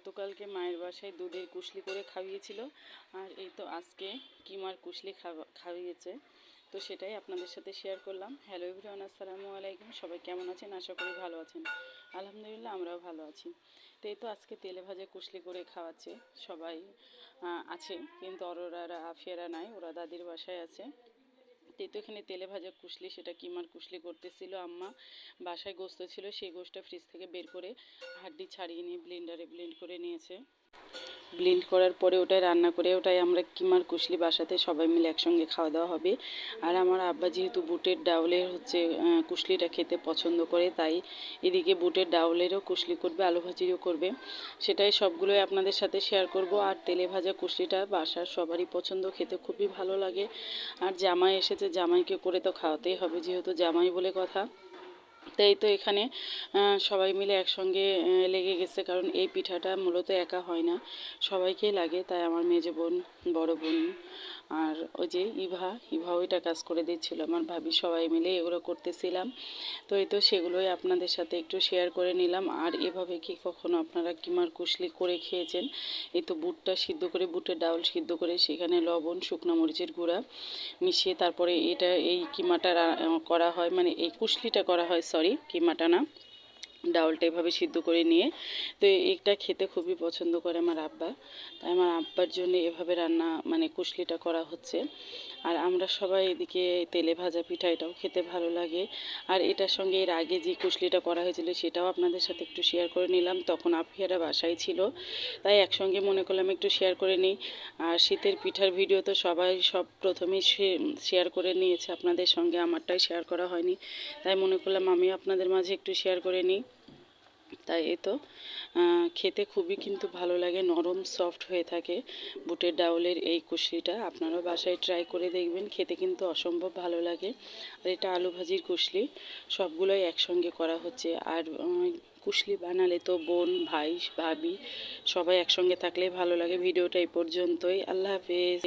গতকালকে মায়ের বাসায় দুধের কুশলি করে খাইয়েছিল। আর এই তো আজকে কিমার কুশলি খাওয়া, খাইয়েছে। তো সেটাই আপনাদের সাথে শেয়ার করলাম। হ্যালো এভরিওয়ান আসসালামু আলাইকুম। সবাই কেমন আছেন? আশা করি ভালো আছেন। আলহামদুলিল্লাহ, আমরাও ভালো আছি। তো এই তো আজকে তেলে ভাজা কুশলি করে খাওয়াচ্ছে সবাই আছে। কিন্তু অরোরারা, আফিয়ারা নাই, ওরা দাদির বাসায় আছে। এই তো এখানে তেলে ভাজা কুশলি সেটা কিমার কুশলি করতেছিল আম্মা। বাসায় গোস্ত ছিল, সেই গোস্তটা ফ্রিজ থেকে বের করে হাড্ডি ছাড়িয়ে নিয়ে ব্লেন্ডারে ব্লেন্ড করে নিয়েছে। ব্লেন্ড করার পরে ওটাই রান্না করে, ওটাই আমরা কিমার কুশলি বাসাতে সবাই মিলে একসঙ্গে খাওয়া দাওয়া হবে। আর আমার আব্বা যেহেতু বুটের ডাউলের হচ্ছে কুশলিটা খেতে পছন্দ করে, তাই এদিকে বুটের ডাউলেরও কুশলি করবে, আলু ভাজিরও করবে। সেটাই সবগুলোই আপনাদের সাথে শেয়ার করব। আর তেলে ভাজা কুশলিটা বাসার সবারই পছন্দ, খেতে খুবই ভালো লাগে। আর জামাই এসেছে, জামাইকে করে তো খাওয়াতেই হবে, যেহেতু জামাই বলে কথা। তাই তো এখানে সবাই মিলে একসঙ্গে লেগে গেছে কারণ এই পিঠাটা মূলত একা হয় না। সবাইকেই লাগে, তাই আমার মেজো বোন, বড় বোন আর ওই যে ইভা ইভা ওইটা কাজ করে দিচ্ছিল। আমার ভাবি সবাই মিলে এগুলো করতেছিলাম। তো এই তো সেগুলোই আপনাদের সাথে একটু শেয়ার করে নিলাম। আর এভাবে কি কখনো আপনারা কিমার কুশলি করে খেয়েছেন? এই তো বুটটা সিদ্ধ করে, বুটের ডাউল সিদ্ধ করে, সেখানে লবণ, শুকনো মরিচের গুঁড়া মিশিয়ে তারপরে এটা এই কিমাটা করা হয় মানে এই কুশলিটা করা হয় সরি কিমাটা না? ডাউলটা এভাবে সিদ্ধ করে নিয়ে, তো এটা খেতে খুবই পছন্দ করে আমার আব্বা। তাই আমার আব্বার জন্য এভাবে রান্না মানে কুশলিটা করা হচ্ছে। আর আমরা সবাই এদিকে তেলে ভাজা পিঠা, এটাও খেতে ভালো লাগে। আর এটার সঙ্গে এর আগে যে কুশলিটা করা হয়েছিল, সেটাও আপনাদের সাথে একটু শেয়ার করে নিলাম। তখন আফিয়ারা বাসায় ছিল। তাই একসঙ্গে মনে করলাম একটু শেয়ার করে নিই। আর শীতের পিঠার ভিডিও তো সবাই সব প্রথমেই শেয়ার করে নিয়েছে। আপনাদের সঙ্গে আমারটাই শেয়ার করা হয়নি। তাই মনে করলাম আমিও আপনাদের মাঝে একটু শেয়ার করে নিই। তাই এ তো। খেতে খুবই কিন্তু ভালো লাগে, নরম সফট হয়ে থাকে বুটের ডাউলের এই কুশলিটা। আপনারাও বাসায় ট্রাই করে দেখবেন, খেতে কিন্তু অসম্ভব ভালো লাগে। আর এটা আলু ভাজির কুশলি, সবগুলোই একসঙ্গে করা হচ্ছে। আর কুশলি বানালে তো বোন, ভাই, ভাবি সবাই একসঙ্গে থাকলে ভালো লাগে। ভিডিওটা এই পর্যন্তই। আল্লাহ হাফেজ।